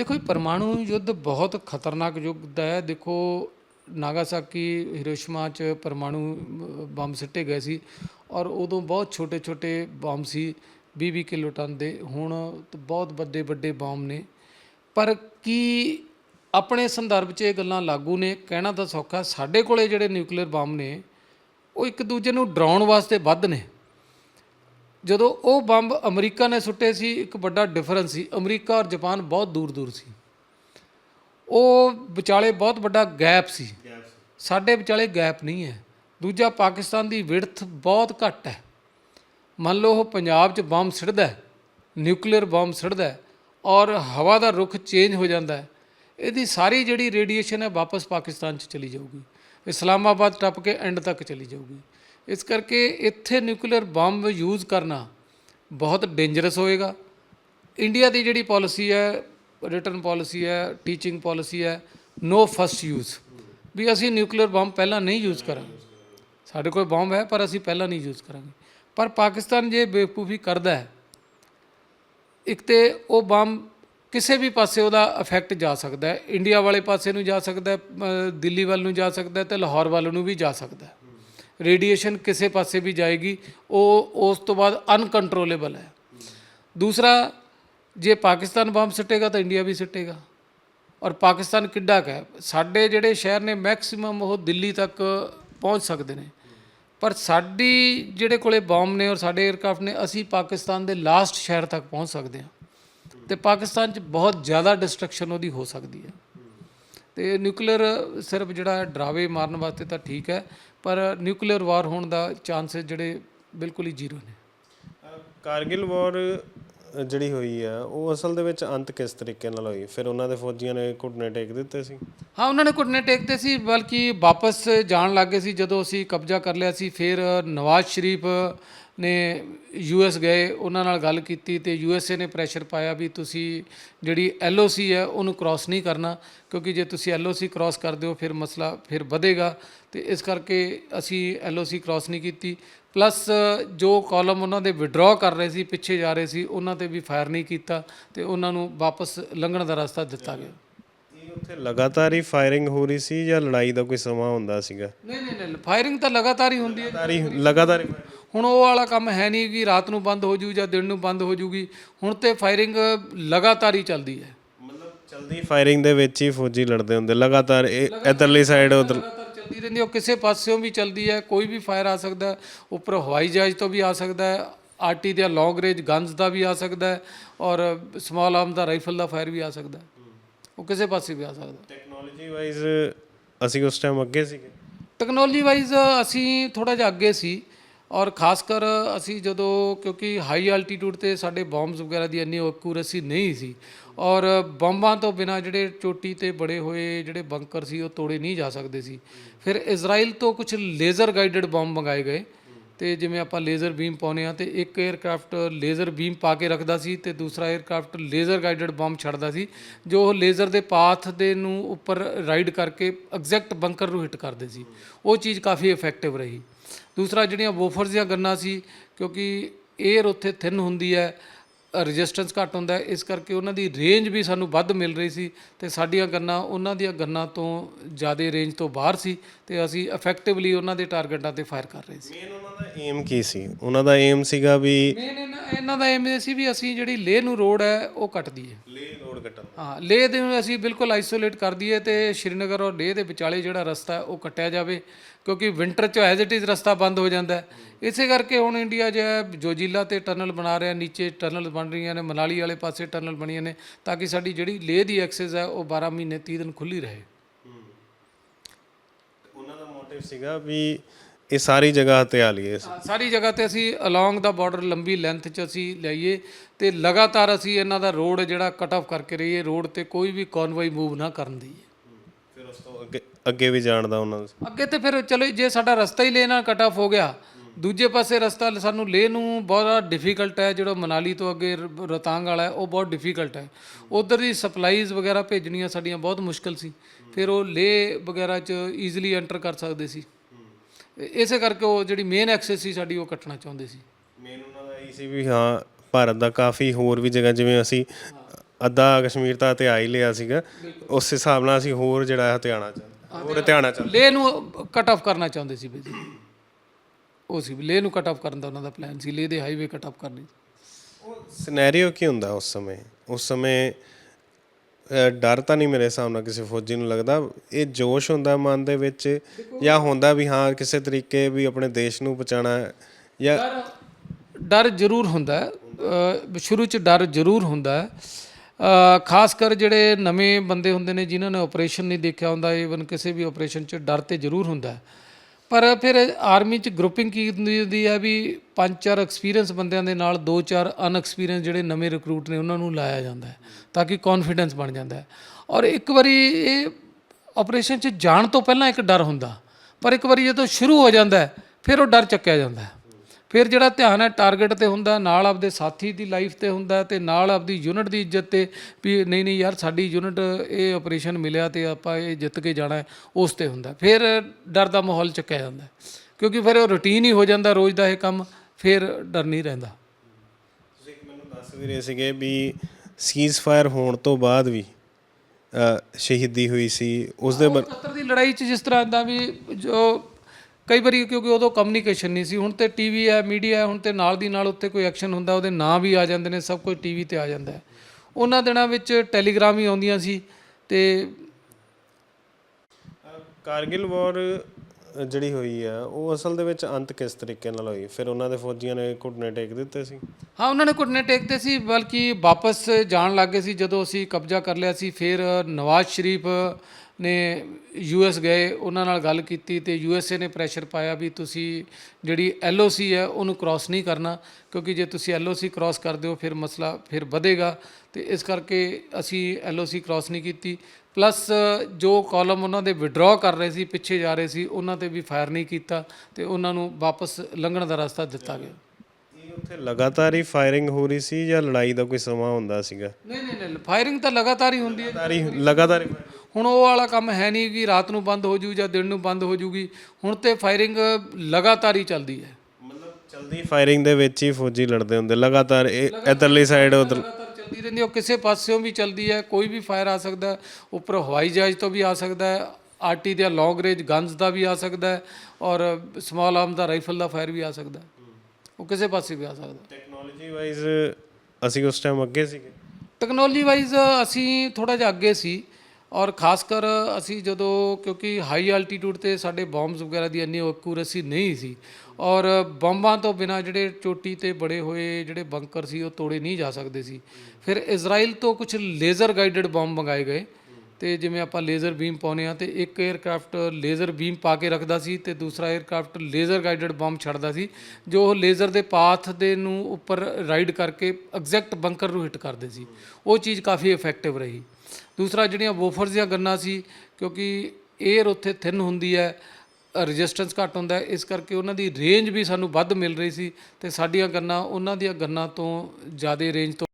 ਦੇਖੋ ਇਹ ਪਰਮਾਣੂ ਯੁੱਧ ਬਹੁਤ ਖਤਰਨਾਕ ਯੁੱਧ ਹੈ। ਦੇਖੋ, ਨਾਗਾਸਾਕੀ, ਹਿਰੋਸ਼ਿਮਾ ਚ ਪਰਮਾਣੂ ਬੰਬ ਸਿੱਟੇ ਗਏ ਸੀ ਔਰ ਉਦੋਂ ਬਹੁਤ ਛੋਟੇ ਛੋਟੇ ਬੰਬ ਸੀ 20-20 ਕਿਲੋ ਟਨ ਦੇ। ਹੁਣ ਬਹੁਤ ਵੱਡੇ ਵੱਡੇ ਬੰਬ ਨੇ। ਪਰ ਕੀ ਆਪਣੇ ਸੰਦਰਭ 'ਚ ਇਹ ਗੱਲਾਂ ਲਾਗੂ ਨੇ? ਕਹਿਣਾ ਤਾਂ ਸੌਖਾ, ਸਾਡੇ ਕੋਲੇ ਜਿਹੜੇ ਨਿਊਕਲੀਅਰ ਬੰਬ ਨੇ, ਉਹ ਇੱਕ ਦੂਜੇ ਨੂੰ ਡਰਾਉਣ ਵਾਸਤੇ ਵੱਧ ਨੇ। ਜਦੋਂ ਉਹ ਬੰਬ ਅਮਰੀਕਾ ਨੇ ਸੁੱਟੇ ਸੀ, ਇੱਕ ਵੱਡਾ ਡਿਫਰੈਂਸ ਸੀ। ਅਮਰੀਕਾ ਔਰ ਜਾਪਾਨ ਬਹੁਤ ਦੂਰ ਦੂਰ ਸੀ। ਉਹ ਵਿਚਾਲੇ ਬਹੁਤ ਵੱਡਾ ਗੈਪ ਸੀ। ਸਾਡੇ ਵਿਚਾਲੇ ਗੈਪ ਨਹੀਂ ਹੈ। ਦੂਜਾ, ਪਾਕਿਸਤਾਨ ਦੀ ਵਿੜਥ ਬਹੁਤ ਘੱਟ ਹੈ। ਮੰਨ ਲਓ ਉਹ ਪੰਜਾਬ 'ਚ ਬੰਬ ਸਿੱਟਦਾ ਹੈ ਨਿਊਕਲੀਅਰ ਬੰਬ ਸਿੱਟਦਾ ਹੈ ਔਰ ਹਵਾ ਦਾ ਰੁਖ ਚੇਂਜ ਹੋ ਜਾਂਦਾ ਹੈ। ਇਹਦੀ ਸਾਰੀ ਜਿਹੜੀ ਰੇਡੀਏਸ਼ਨ ਹੈ ਵਾਪਸ ਪਾਕਿਸਤਾਨ 'ਚ ਚਲੀ ਜਾਊਗੀ। ਇਸਲਾਮਾਬਾਦ ਟੱਪ ਕੇ ਐਂਡ ਤੱਕ ਚਲੀ ਜਾਊਗੀ। ਇਸ ਕਰਕੇ ਇੱਥੇ ਨਿਊਕਲੀਅਰ ਬੰਬ ਯੂਜ਼ ਕਰਨਾ ਬਹੁਤ ਡੇਂਜਰਸ ਹੋਏਗਾ। ਇੰਡੀਆ ਦੀ ਜਿਹੜੀ ਪਾਲਿਸੀ ਹੈ ਰਿਟਰਨ ਪਾਲਿਸੀ ਹੈ ਟੀਚਿੰਗ ਪਾਲਿਸੀ ਹੈ ਨੋ ਫਸਟ ਯੂਜ਼ ਵੀ ਅਸੀਂ ਨਿਊਕਲੀਅਰ ਬੰਬ ਪਹਿਲਾਂ ਨਹੀਂ ਯੂਜ਼ ਕਰਾਂਗੇ। ਸਾਡੇ ਕੋਲ ਬੰਬ ਹੈ, ਪਰ ਅਸੀਂ ਪਹਿਲਾਂ ਨਹੀਂ ਯੂਜ਼ ਕਰਾਂਗੇ। ਪਰ ਪਾਕਿਸਤਾਨ ਜੇ ਬੇਵਕੂਫੀ ਕਰਦਾ ਹੈ, ਇੱਕ ਤੇ ਉਹ ਬੰਬ ਕਿਸੇ ਵੀ ਪਾਸੇ ਉਹਦਾ ਇਫੈਕਟ ਜਾ ਸਕਦਾ ਹੈ। ਇੰਡੀਆ ਵਾਲੇ ਪਾਸੇ ਨੂੰ ਜਾ ਸਕਦਾ ਹੈ ਦਿੱਲੀ ਵੱਲ ਨੂੰ ਜਾ ਸਕਦਾ ਹੈ ਤੇ ਲਾਹੌਰ ਵੱਲ ਨੂੰ ਵੀ ਜਾ ਸਕਦਾ ਹੈ। ਰੇਡੀਏਸ਼ਨ ਕਿਸੇ ਪਾਸੇ ਵੀ ਜਾਏਗੀ, ਉਹ ਉਸ ਤੋਂ ਬਾਅਦ ਅਨਕੰਟਰੋਲੇਬਲ ਹੈ। ਦੂਸਰਾ, ਜੇ ਪਾਕਿਸਤਾਨ ਬੰਬ ਸਿੱਟੇਗਾ ਤਾਂ ਇੰਡੀਆ ਵੀ ਸਿੱਟੇਗਾ। ਔਰ ਪਾਕਿਸਤਾਨ ਕਿੱਡਾ ਕੁ ਹੈ। ਸਾਡੇ ਜਿਹੜੇ ਸ਼ਹਿਰ ਨੇ ਮੈਕਸਿਮਮ ਉਹ ਦਿੱਲੀ ਤੱਕ ਪਹੁੰਚ ਸਕਦੇ ਨੇ। ਪਰ ਸਾਡੀ ਜਿਹੜੇ ਕੋਲੇ ਬੰਬ ਨੇ ਔਰ ਸਾਡੇ 에ਅਰਕ੍ਰਾਫਟ ਨੇ, ਅਸੀਂ ਪਾਕਿਸਤਾਨ ਦੇ ਲਾਸਟ ਸ਼ਹਿਰ ਤੱਕ ਪਹੁੰਚ ਸਕਦੇ ਹਾਂ। ਤੇ ਪਾਕਿਸਤਾਨ 'ਚ ਬਹੁਤ ਜ਼ਿਆਦਾ ਡਿਸਟਰਕਸ਼ਨ ਉਹਦੀ ਹੋ ਸਕਦੀ ਹੈ। ਤੇ ਨਿਊਕਲੀਅਰ ਸਿਰਫ ਜਿਹੜਾ ਡਰਾਵੇ ਮਾਰਨ ਵਾਸਤੇ ਤਾਂ ਠੀਕ ਹੈ, ਪਰ ਨਿਊਕਲੀਅਰ ਵਾਰ ਹੋਣ ਦਾ ਚਾਂਸਸ ਜਿਹੜੇ ਬਿਲਕੁਲ ਹੀ ਜ਼ੀਰੋ ਨੇ। ਕਾਰਗਿਲ ਵਾਰ ਜਿਹੜੀ ਹੋਈ ਆ, ਉਹ ਅਸਲ ਦੇ ਵਿੱਚ ਅੰਤ ਕਿਸ ਤਰੀਕੇ ਨਾਲ ਹੋਈ? ਫਿਰ ਉਹਨਾਂ ਦੇ ਫੌਜੀਆਂ ਨੇ ਘੁਟਨੇ ਟੇਕ ਦਿੱਤੇ ਸੀ? ਹਾਂ, ਉਹਨਾਂ ਨੇ ਘੁਟਨੇ ਟੇਕਦੇ ਸੀ, ਬਲਕਿ ਵਾਪਸ ਜਾਣ ਲੱਗੇ ਸੀ, ਜਦੋਂ ਅਸੀਂ ਕਬਜ਼ਾ ਕਰ ਲਿਆ ਸੀ, ਫਿਰ ਨਵਾਜ਼ ਸ਼ਰੀਫ ਨੇ ਯੂਐਸ ਗਏ, ਉਹਨਾਂ ਨਾਲ ਗੱਲ ਕੀਤੀ ਤੇ ਯੂਐਸਏ ਨੇ ਪ੍ਰੈਸ਼ਰ ਪਾਇਆ ਵੀ ਤੁਸੀਂ ਜਿਹੜੀ ਐਲਓਸੀ ਹੈ, ਉਹਨੂੰ ਕ੍ਰਾਸ ਨਹੀਂ ਕਰਨਾ, ਕਿਉਂਕਿ ਜੇ ਤੁਸੀਂ ਐਲਓਸੀ ਕ੍ਰਾਸ ਕਰਦੇ ਹੋ ਫਿਰ ਮਸਲਾ ਫਿਰ ਵਧੇਗਾ ਤੇ ਇਸ ਕਰਕੇ ਅਸੀਂ ਐਲਓਸੀ ਕ੍ਰਾਸ ਨਹੀਂ ਕੀਤੀ। ਪਲੱਸ ਜੋ ਕਾਲਮ ਉਹਨਾਂ ਦੇ ਵਿਡਰਾਅ ਕਰ ਰਹੇ ਸੀ ਪਿੱਛੇ ਜਾ ਰਹੇ ਸੀ ਉਹਨਾਂ ਤੇ ਵੀ ਫਾਇਰ ਨਹੀਂ ਕੀਤਾ ਤੇ ਉਹਨਾਂ ਨੂੰ ਵਾਪਸ ਲੰਘਣ ਦਾ ਰਸਤਾ ਦਿੱਤਾ ਗਿਆ। ਉੱਥੇ ਲਗਾਤਾਰ ਹੀ ਫਾਇਰਿੰਗ ਹੋ ਰਹੀ ਸੀ ਜਾਂ ਲੜਾਈ ਦਾ ਕੋਈ ਸਮਾਂ ਹੁੰਦਾ ਸੀਗਾ? ਨਹੀਂ ਨਹੀਂ ਨਹੀਂ ਫਾਇਰਿੰਗ ਤਾਂ ਲਗਾਤਾਰ ਹੀ ਹੁੰਦੀ ਹੈ। ਲਗਾਤਾਰ ਹੀ ਲਗਾਤਾਰ ਹੀ firing ਹੁਣ ਉਹ ਵਾਲਾ ਕੰਮ ਹੈ ਨਹੀਂ ਕਿ ਰਾਤ ਨੂੰ ਬੰਦ ਹੋ ਜੂ ਜਾਂ ਦਿਨ ਨੂੰ ਬੰਦ ਹੋ ਜੂਗੀ ਹੁਣ ਤੇ ਫਾਇਰਿੰਗ ਲਗਾਤਾਰ ਹੀ ਚੱਲਦੀ ਹੈ। ਮਤਲਬ ਚਲਦੀ ਫਾਇਰਿੰਗ ਦੇ ਵਿੱਚ ਹੀ ਫੌਜੀ ਲੜਦੇ ਹੁੰਦੇ ਲਗਾਤਾਰ ਇਹ ਇਧਰਲੀ ਸਾਈਡ ਉਧਰ ਚੱਲਦੀ ਰਹਿੰਦੀ ਹੈ ਉਹ ਕਿਸੇ ਪਾਸਿਓਂ ਵੀ ਚੱਲਦੀ ਹੈ ਕੋਈ ਵੀ ਫਾਇਰ ਆ ਸਕਦਾ ਉੱਪਰ ਹਵਾਈ ਜਹਾਜ਼ ਤੋਂ ਵੀ ਆ ਸਕਦਾ ਹੈ ਆਰਟੀ ਦੇ ਲੌਂਗ ਰੇਂਜ ਗਨਸ ਦਾ ਵੀ ਆ ਸਕਦਾ ਹੈ ਔਰ ਸਮਾਲ ਆਰਮ ਦਾ ਰਾਈਫਲ ਦਾ ਫਾਇਰ ਵੀ ਆ ਸਕਦਾ ਉਹ ਕਿਸੇ ਪਾਸੇ ਵੀ ਆ ਸਕਦਾ ਟੈਕਨੋਲੋਜੀ ਵਾਈਜ਼ ਅਸੀਂ ਉਸ ਟਾਈਮ ਅੱਗੇ ਸੀਗੇ। ਟੈਕਨੋਲੋਜੀ ਵਾਈਜ਼ ਅਸੀਂ ਥੋੜਾ ਜਿਹਾ ਅੱਗੇ ਸੀ। ਔਰ ਖਾਸ ਕਰ ਅਸੀਂ ਜਦੋਂ, ਕਿਉਂਕਿ ਹਾਈ ਐਲਟੀਟਿਊਡ ਤੇ ਸਾਡੇ ਬੰਬਸ ਵਗੈਰਾ ਦੀ ਇੰਨੀ ਐਕੂਰੇਸੀ ਨਹੀਂ ਸੀ, ਔਰ ਬੰਬਾਂ ਤੋਂ ਬਿਨਾ ਜਿਹੜੇ ਚੋਟੀ ਤੇ ਬੜੇ ਹੋਏ ਜਿਹੜੇ ਬੰਕਰ ਸੀ, ਉਹ ਤੋੜੇ ਨਹੀਂ ਜਾ ਸਕਦੇ ਸੀ। ਫਿਰ ਇਜ਼ਰਾਈਲ ਤੋਂ ਕੁਝ ਲੇਜ਼ਰ ਗਾਈਡਡ ਬੰਬ ਮੰਗਾਏ ਗਏ। ਤੇ ਜਿਵੇਂ ਆਪਾਂ ਲੇਜ਼ਰ ਬੀਮ ਪਾਉਨੇ ਆ ਤੇ ਇੱਕ 에ਅਰਕ੍ਰਾਫਟ ਲੇਜ਼ਰ ਬੀਮ ਪਾ ਕੇ ਰੱਖਦਾ ਸੀ ਤੇ ਦੂਸਰਾ 에ਅਰਕ੍ਰਾਫਟ ਲੇਜ਼ਰ ਗਾਈਡਡ ਬੰਬ ਛੱਡਦਾ ਸੀ, ਜੋ ਉਹ ਲੇਜ਼ਰ ਦੇ ਪਾਥ ਦੇ ਨੂੰ ਉੱਪਰ ਰਾਈਡ ਕਰਕੇ ਐਗਜ਼ੈਕਟ ਬੰਕਰ ਨੂੰ ਹਿੱਟ ਕਰਦੇ ਸੀ। ਉਹ ਚੀਜ਼ ਕਾਫੀ ਇਫੈਕਟਿਵ ਰਹੀ। ਦੂਸਰਾ ਜਿਹੜੀਆਂ ਵੋਫਰਸ ਦੀਆਂ ਗੰਨਾਂ ਸੀ, ਕਿਉਂਕਿ 에ਅਰ ਉੱਥੇ ਥਿੰਨ ਹੁੰਦੀ ਹੈ ਰੈਜ਼ਿਸਟੈਂਸ ਘੱਟ ਹੁੰਦਾ ਹੈ। ਇਸ ਕਰਕੇ ਉਹਨਾਂ ਦੀ ਰੇਂਜ ਵੀ ਸਾਨੂੰ ਵੱਧ ਮਿਲ ਰਹੀ ਸੀ ਤੇ ਸਾਡੀਆਂ ਗੰਨਾਂ ਉਹਨਾਂ ਦੀਆਂ ਗੰਨਾਂ ਤੋਂ ਜ਼ਿਆਦਾ ਰੇਂਜ ਤੋਂ ਬਾਹਰ ਸੀ ਤੇ ਅਸੀਂ ਇਫੈਕਟਿਵਲੀ ਉਹਨਾਂ ਦੇ ਟਾਰਗੇਟਾਂ ਤੇ ਫਾਇਰ ਕਰ ਰਹੇ ਸੀ। ਮੇਨ ਉਹਨਾਂ ਦਾ ਏਮ ਕੀ ਸੀ? ਉਹਨਾਂ ਦਾ ਏਮ ਸੀਗਾ ਵੀ ਮੇਨ ਇਹਨਾਂ ਦਾ ਐਮ ਇਹ ਸੀ ਵੀ ਅਸੀਂ ਜਿਹੜੀ ਲੇਹ ਨੂੰ ਰੋਡ ਹੈ ਉਹ ਕੱਟ ਦਈਏ। ਲੇ ਲੋਡ ਕੱਟਣ ਹਾਂ ਲੇਹ ਦੇ ਨੂੰ ਅਸੀਂ ਬਿਲਕੁਲ ਆਈਸੋਲੇਟ ਕਰ ਦਈਏ ਤੇ ਸ਼੍ਰੀਨਗਰ ਔਰ ਲੇਹ ਦੇ ਵਿਚਾਲੇ ਜਿਹੜਾ ਰਸਤਾ ਹੈ ਉਹ ਕੱਟਿਆ ਜਾਵੇ ਕਿਉਂਕਿ ਵਿੰਟਰ 'ਚ ਐਜ਼ ਇਟ ਇਜ਼ ਰਸਤਾ ਬੰਦ ਹੋ ਜਾਂਦਾ ਹੈ। ਇਸੇ ਕਰਕੇ ਹੁਣ ਇੰਡੀਆ ਜੋ ਜੋਜੀਲਾ ਤੇ ਟਨਲ ਬਣਾ ਰਿਹਾ ਨੀਚੇ ਟਨਲ ਬਣ ਰਹੀਆਂ ਨੇ ਮਨਾਲੀ ਵਾਲੇ ਪਾਸੇ ਟਨਲ ਬਣੀਆਂ ਨੇ ਤਾਂ ਕਿ ਸਾਡੀ ਜਿਹੜੀ ਲੇਹ ਦੀ ਐਕਸੈਸ ਹੈ ਉਹ 12 ਮਹੀਨੇ 30 ਦਿਨ ਖੁੱਲੀ ਰਹੇ। ਉਹਨਾਂ ਦਾ ਮੋਟਿਵ ਸੀਗਾ ਵੀ ਇਹ ਸਾਰੀ ਜਗ੍ਹਾ ਤੇ ਆ ਲਈਏ ਸਾਰੀ ਜਗ੍ਹਾ ਤੇ ਅਸੀਂ ਅਲੋਂਗ ਦਾ ਬਾਰਡਰ ਲੰਬੀ ਲੈਂਥ 'ਚ ਅਸੀਂ ਲਿਆਈਏ ਤੇ ਲਗਾਤਾਰ ਅਸੀਂ ਇਹਨਾਂ ਦਾ ਰੋਡ ਜਿਹੜਾ ਕਟ ਆਫ ਕਰਕੇ ਰਹੀਏ ਰੋਡ ਤੇ ਕੋਈ ਵੀ ਕਨਵੋਈ ਮੂਵ ਨਾ ਕਰਨ ਦਈਏ। ਫਿਰ ਉਸ ਤੋਂ ਅੱਗੇ ਅੱਗੇ ਵੀ ਜਾਣ ਦਾ ਉਹਨਾਂ ਦਾ ਅੱਗੇ ਤੇ ਫਿਰ ਚਲੋ ਜੇ ਸਾਡਾ ਰਸਤਾ ਹੀ ਨਾਲ ਕਟ ਆਫ ਹੋ ਗਿਆ ਦੂਜੇ ਪਾਸੇ ਰਸਤਾ ਸਾਨੂੰ ਲੇਹ ਨੂੰ ਬਹੁਤ ਡਿਫਿਕਲਟ ਹੈ ਜਿਹੜਾ ਮਨਾਲੀ ਤੋਂ ਅੱਗੇ ਰ- ਰੋਹਤਾਂਗ ਵਾਲਾ ਹੈ ਉਹ ਬਹੁਤ ਡਿਫਿਕਲਟ ਹੈ। ਉਧਰ ਦੀ ਸਪਲਾਈਜ਼ ਵਗੈਰਾ ਭੇਜਣੀਆਂ ਸਾਡੀਆਂ ਬਹੁਤ ਮੁਸ਼ਕਲ ਸੀ। ਫਿਰ ਉਹ ਲੇਹ ਵਗੈਰਾ ਚ ਈਜ਼ੀਲੀ ਐਂਟਰ ਕਰ ਸਕਦੇ ਸੀ। ਇਸੇ ਕਰਕੇ ਉਹ ਜਿਹੜੀ ਮੇਨ ਐਕਸੈਸ ਸੀ ਸਾਡੀ ਉਹ ਕੱਟਣਾ ਚਾਹੁੰਦੇ ਸੀ। ਮੇਨ ਉਹਨਾਂ ਦਾ ਇਹ ਸੀ ਵੀ ਹਾਂ ਭਾਰਤ ਦਾ ਕਾਫੀ ਹੋਰ ਵੀ ਜਗ੍ਹਾ ਜਿਵੇਂ ਅਸੀਂ ਅੱਧਾ ਕਸ਼ਮੀਰ ਤਾਂ ਤੇ ਆ ਹੀ ਲਿਆ ਸੀਗਾ ਉਸ ਹਿਸਾਬ ਨਾਲ ਅਸੀਂ ਹੋਰ ਜਿਹੜਾ ਹਥਿਆਣਾ ਚਾਹੁੰਦੇ ਹੋਰ ਹਥਿਆਣਾ ਚਾਹੁੰਦੇ ਲੇਹ ਨੂੰ ਕੱਟ ਆਫ ਕਰਨਾ ਚਾਹੁੰਦੇ ਸੀ ਬੇਜੀ ਉਹ ਸੀ ਵੀ ਲੇਹ ਨੂੰ ਕੱਟ ਆਫ ਕਰਨ ਦਾ ਉਹਨਾਂ ਦਾ ਪਲਾਨ ਸੀ ਲੇਹ ਦੇ ਹਾਈਵੇ ਕੱਟ ਆਫ ਕਰਨੀ। ਸਿਨੈਰੀਓ ਕੀ ਹੁੰਦਾ ਉਸ ਸਮੇਂ? ਉਸ ਸਮੇਂ ਡਰ ਤਾਂ ਨਹੀਂ ਮੇਰੇ ਹਿਸਾਬ ਨਾਲ ਕਿਸੇ ਫੌਜੀ ਨੂੰ ਲੱਗਦਾ। ਇਹ ਜੋਸ਼ ਹੁੰਦਾ ਮਨ ਦੇ ਵਿੱਚ ਜਾਂ ਹੁੰਦਾ ਵੀ ਹਾਂ ਕਿਸੇ ਤਰੀਕੇ ਵੀ ਆਪਣੇ ਦੇਸ਼ ਨੂੰ ਬਚਾਉਣਾ ਹੈ ਜਾਂ ਡਰ ਜ਼ਰੂਰ ਹੁੰਦਾ। ਸ਼ੁਰੂ ਚ ਡਰ ਜ਼ਰੂਰ ਹੁੰਦਾ। ਖਾਸ ਕਰ ਜਿਹੜੇ ਨਵੇਂ ਬੰਦੇ ਹੁੰਦੇ ਨੇ ਜਿਨ੍ਹਾਂ ਨੇ ਆਪਰੇਸ਼ਨ ਨਹੀਂ ਦੇਖਿਆ ਹੁੰਦਾ ਈਵਨ ਕਿਸੇ ਵੀ ਆਪਰੇਸ਼ਨ ਚ ਡਰ ਤੇ ਜ਼ਰੂਰ ਹੁੰਦਾ। ਪਰ ਫਿਰ ਆਰਮੀ ਚ ਗਰੁੱਪਿੰਗ ਕੀ ਹੁੰਦੀ ਹੁੰਦੀ ਹੈ ਵੀ ਪੰਜ ਚਾਰ ਐਕਸਪੀਰੀਅੰਸ ਬੰਦਿਆਂ ਦੇ ਨਾਲ, ਦੋ ਚਾਰ ਅਨਐਕਸਪੀਰੀਅੰਸ ਜਿਹੜੇ ਨਵੇਂ ਰਿਕਰੂਟ ਨੇ, ਉਹਨਾਂ ਨੂੰ ਲਾਇਆ ਜਾਂਦਾ ਹੈ ਤਾਂ ਕਿ ਕੌਨਫੀਡੈਂਸ ਬਣ ਜਾਂਦਾ ਹੈ। ਔਰ ਇੱਕ ਵਾਰੀ ਇਹ ਆਪਰੇਸ਼ਨ ਚ ਜਾਣ ਤੋਂ ਪਹਿਲਾਂ ਇੱਕ ਡਰ ਹੁੰਦਾ, ਪਰ ਇੱਕ ਵਾਰੀ ਜਦੋਂ ਸ਼ੁਰੂ ਹੋ ਜਾਂਦਾ ਫਿਰ ਉਹ ਡਰ ਚੱਕਿਆ ਜਾਂਦਾ ਹੈ। ਫਿਰ ਜਿਹੜਾ ਧਿਆਨ ਹੈ ਟਾਰਗੇਟ ਤੇ ਹੁੰਦਾ ਨਾਲ ਆਪਦੇ ਸਾਥੀ ਦੀ ਲਾਈਫ ਤੇ ਹੁੰਦਾ ਤੇ ਨਾਲ ਆਪਦੀ ਯੂਨਿਟ ਦੀ ਇੱਜ਼ਤ ਤੇ ਵੀ ਨਹੀਂ ਨਹੀਂ ਯਾਰ ਸਾਡੀ ਯੂਨਿਟ ਇਹ ਆਪਰੇਸ਼ਨ ਮਿਲਿਆ ਤੇ ਆਪਾਂ ਇਹ ਜਿੱਤ ਕੇ ਜਾਣਾ ਉਸ ਤੇ ਹੁੰਦਾ ਫਿਰ ਡਰ ਦਾ ਮਾਹੌਲ ਚੱਕਿਆ ਜਾਂਦਾ। ਕਿਉਂਕਿ ਫਿਰ ਉਹ ਰੁਟੀਨ ਹੀ ਹੋ ਜਾਂਦਾ ਰੋਜ਼ ਦਾ ਇਹ ਕੰਮ ਫਿਰ ਡਰ ਨਹੀਂ ਰਹਿੰਦਾ ਤੁਸੀਂ ਮੈਨੂੰ ਦੱਸ ਵੀ ਰਹੇ ਸੀਗੇ ਵੀ ਸੀਜ਼ ਫਾਇਰ ਹੋਣ ਤੋਂ ਬਾਅਦ ਵੀ ਸ਼ਹੀਦੀ ਹੋਈ ਸੀ ਉਸ ਦੇ ਬਾ- 71 ਦੀ ਲੜਾਈ 'ਚ ਜਿਸ ਤਰ੍ਹਾਂ ਦਾ ਵੀ ਜੋ ਕਈ ਵਾਰੀ ਕਿਉਂਕਿ ਉਦੋਂ ਕਮਿਊਨੀਕੇਸ਼ਨ ਨਹੀਂ ਸੀ ਹੁਣ ਤੇ ਟੀਵੀ ਹੈ ਮੀਡੀਆ ਹੈ ਹੁਣ ਤੇ ਨਾਲ ਦੀ ਨਾਲ ਉੱਤੇ ਕੋਈ ਐਕਸ਼ਨ ਹੁੰਦਾ ਉਹਦੇ ਨਾਂ ਵੀ ਆ ਜਾਂਦੇ ਨੇ ਸਭ ਕੁਝ ਟੀਵੀ ਤੇ ਆ ਜਾਂਦਾ ਹੈ। ਉਹਨਾਂ ਦਿਨਾਂ ਵਿੱਚ ਟੈਲੀਗ੍ਰਾਮ ਹੀ ਆਉਂਦੀਆਂ ਸੀ ਤੇ ਕਾਰਗਿਲ ਵਾਰ ਜਿਹੜੀ ਹੋਈ ਆ ਉਹ ਅਸਲ ਦੇ ਵਿੱਚ ਅੰਤ ਕਿਸ ਤਰੀਕੇ ਨਾਲ ਹੋਈ? ਫਿਰ ਉਹਨਾਂ ਦੇ ਫੌਜੀਆਂ ਨੇ ਘੁਟਨੇ ਟੇਕ ਦਿੱਤੇ ਸੀ? ਹਾਂ ਉਹਨਾਂ ਨੇ ਘੁਟਨੇ ਟੇਕਦੇ ਸੀ ਬਲਕਿ ਵਾਪਸ ਜਾਣ ਲੱਗੇ ਸੀ ਜਦੋਂ ਅਸੀਂ ਕਬਜ਼ਾ ਕਰ ਲਿਆ ਸੀ ਫਿਰ ਨਵਾਜ਼ ਸ਼ਰੀਫ ਨੇ ਯੂਐਸ ਗਏ ਉਹਨਾਂ ਨਾਲ ਗੱਲ ਕੀਤੀ ਤੇ ਯੂਐਸਏ ਨੇ ਪ੍ਰੈਸ਼ਰ ਪਾਇਆ ਵੀ ਤੁਸੀਂ ਜਿਹੜੀ ਐਲਓਸੀ ਹੈ ਉਹਨੂੰ ਕ੍ਰਾਸ ਨਹੀਂ ਕਰਨਾ ਕਿਉਂਕਿ ਜੇ ਤੁਸੀਂ ਐਲਓਸੀ ਕ੍ਰਾਸ ਕਰਦੇ ਹੋ ਫਿਰ ਮਸਲਾ ਫਿਰ ਵਧੇਗਾ। ਤੇ ਇਸ ਕਰਕੇ ਅਸੀਂ ਐਲਓਸੀ ਕ੍ਰਾਸ ਨਹੀਂ ਕੀਤੀ। ਪਲੱਸ ਜੋ ਕਾਲਮ ਉਹਨਾਂ ਦੇ ਵਿਡਰਾਅ ਕਰ ਰਹੇ ਸੀ ਪਿੱਛੇ ਜਾ ਰਹੇ ਸੀ ਉਹਨਾਂ ਤੇ ਵੀ ਫਾਇਰ ਨਹੀਂ ਕੀਤਾ ਤੇ ਉਹਨਾਂ ਨੂੰ ਵਾਪਸ ਲੰਘਣ ਦਾ ਰਸਤਾ ਦਿੱਤਾ ਗਿਆ। ਉੱਥੇ ਲਗਾਤਾਰ ਹੀ ਫਾਇਰਿੰਗ ਹੋ ਰਹੀ ਸੀ ਜਾਂ ਲੜਾਈ ਦਾ ਕੋਈ ਸਮਾਂ ਹੁੰਦਾ ਸੀਗਾ? ਨਹੀਂ ਨਹੀਂ ਨਹੀਂ ਫਾਇਰਿੰਗ ਤਾਂ ਲਗਾਤਾਰ ਹੀ ਹੁੰਦੀ ਹੈ। ਲਗਾਤਾਰ ਹੀ ਲਗਾਤਾਰ ਹੁਣ ਉਹ ਵਾਲਾ ਕੰਮ ਹੈ ਨਹੀਂ ਕਿ ਰਾਤ ਨੂੰ ਬੰਦ ਹੋ ਜੂ ਜਾਂ ਦਿਨ ਨੂੰ ਬੰਦ ਹੋ ਜੂਗੀ। ਹੁਣ ਤੇ ਫਾਇਰਿੰਗ ਲਗਾਤਾਰ ਹੀ ਚੱਲਦੀ ਹੈ। ਮਤਲਬ ਚਲਦੀ ਫਾਇਰਿੰਗ ਦੇ ਵਿੱਚ ਹੀ ਫੌਜੀ ਲੜਦੇ ਹੁੰਦੇ ਲਗਾਤਾਰ ਇਹ ਇਧਰਲੀ ਸਾਈਡ ਉਧਰ ਚੱਲਦੀ ਰਹਿੰਦੀ ਉਹ ਕਿਸੇ ਪਾਸਿਓਂ ਵੀ ਚੱਲਦੀ ਹੈ ਕੋਈ ਵੀ ਫਾਇਰ ਆ ਸਕਦਾ ਉੱਪਰ ਹਵਾਈ ਜਹਾਜ਼ ਤੋਂ ਵੀ ਆ ਸਕਦਾ ਹੈ ਆਰਟੀ ਦੇ ਲੌਂਗ ਰੇਂਜ ਗਨਸ ਦਾ ਵੀ ਆ ਸਕਦਾ ਹੈ ਔਰ ਸਮਾਲ ਆਰਮ ਦਾ ਰਾਈਫਲ ਦਾ ਫਾਇਰ ਵੀ ਆ ਸਕਦਾ ਉਹ ਕਿਸੇ ਪਾਸੇ ਵੀ ਆ ਸਕਦਾ ਟੈਕਨੋਲੋਜੀ ਵਾਈਜ਼ ਅਸੀਂ ਉਸ ਟਾਈਮ ਅੱਗੇ ਸੀਗੇ। ਟੈਕਨੋਲੋਜੀ ਵਾਈਜ਼ ਅਸੀਂ ਥੋੜਾ ਜਿਹਾ ਅੱਗੇ ਸੀ। ਔਰ ਖਾਸ ਕਰ ਅਸੀਂ ਜਦੋਂ, ਕਿਉਂਕਿ ਹਾਈ ਆਲਟੀਟਿਊਡ ਤੇ ਸਾਡੇ ਬੰਬਸ ਵਗੈਰਾ ਦੀ ਇੰਨੀ ਐਕੂਰੇਸੀ ਨਹੀਂ ਸੀ, ਔਰ ਬੰਬਾਂ ਤੋਂ ਬਿਨਾ ਜਿਹੜੇ ਚੋਟੀ ਤੇ ਬੜੇ ਹੋਏ ਜਿਹੜੇ ਬੰਕਰ ਸੀ, ਉਹ ਤੋੜੇ ਨਹੀਂ ਜਾ ਸਕਦੇ ਸੀ। ਫਿਰ ਇਜ਼ਰਾਈਲ ਤੋਂ ਕੁਝ ਲੇਜ਼ਰ ਗਾਈਡਡ ਬੰਬ ਮੰਗਾਏ ਗਏ, ਤੇ ਜਿਵੇਂ ਆਪਾਂ ਲੇਜ਼ਰ ਬੀਮ ਪਾਉਨੇ ਆ ਤੇ ਇੱਕ 에ਅਰਕ੍ਰਾਫਟ ਲੇਜ਼ਰ ਬੀਮ ਪਾ ਕੇ ਰੱਖਦਾ ਸੀ, ਤੇ ਦੂਸਰਾ 에ਅਰਕ੍ਰਾਫਟ ਲੇਜ਼ਰ ਗਾਈਡਡ ਬੰਬ ਛੱਡਦਾ ਸੀ, ਜੋ ਉਹ ਲੇਜ਼ਰ ਦੇ ਪਾਥ ਦੇ ਨੂੰ ਉੱਪਰ ਰਾਈਡ ਕਰਕੇ ਐਗਜ਼ੈਕਟ ਬੰਕਰ ਨੂੰ ਹਿੱਟ ਕਰਦੇ ਸੀ। ਉਹ ਚੀਜ਼ ਕਾਫੀ ਇਫੈਕਟਿਵ ਰਹੀ। ਦੂਸਰਾ ਜਿਹੜੀਆਂ ਵੋਫਰਸ ਦੀਆਂ ਗੰਨਾਂ ਸੀ, ਕਿਉਂਕਿ 에ਅਰ ਉੱਥੇ ਥਿਨ ਹੁੰਦੀ ਹੈ ਰੈਜ਼ਿਸਟੈਂਸ ਘੱਟ ਹੁੰਦਾ ਹੈ, ਇਸ ਕਰਕੇ ਉਹਨਾਂ ਦੀ ਰੇਂਜ ਵੀ ਸਾਨੂੰ ਵੱਧ ਮਿਲ ਰਹੀ ਸੀ ਤੇ ਸਾਡੀਆਂ ਗੰਨਾਂ, ਉਹਨਾਂ ਦੀਆਂ ਗੰਨਾਂ ਤੋਂ ਜ਼ਿਆਦਾ ਰੇਂਜ ਤੋਂ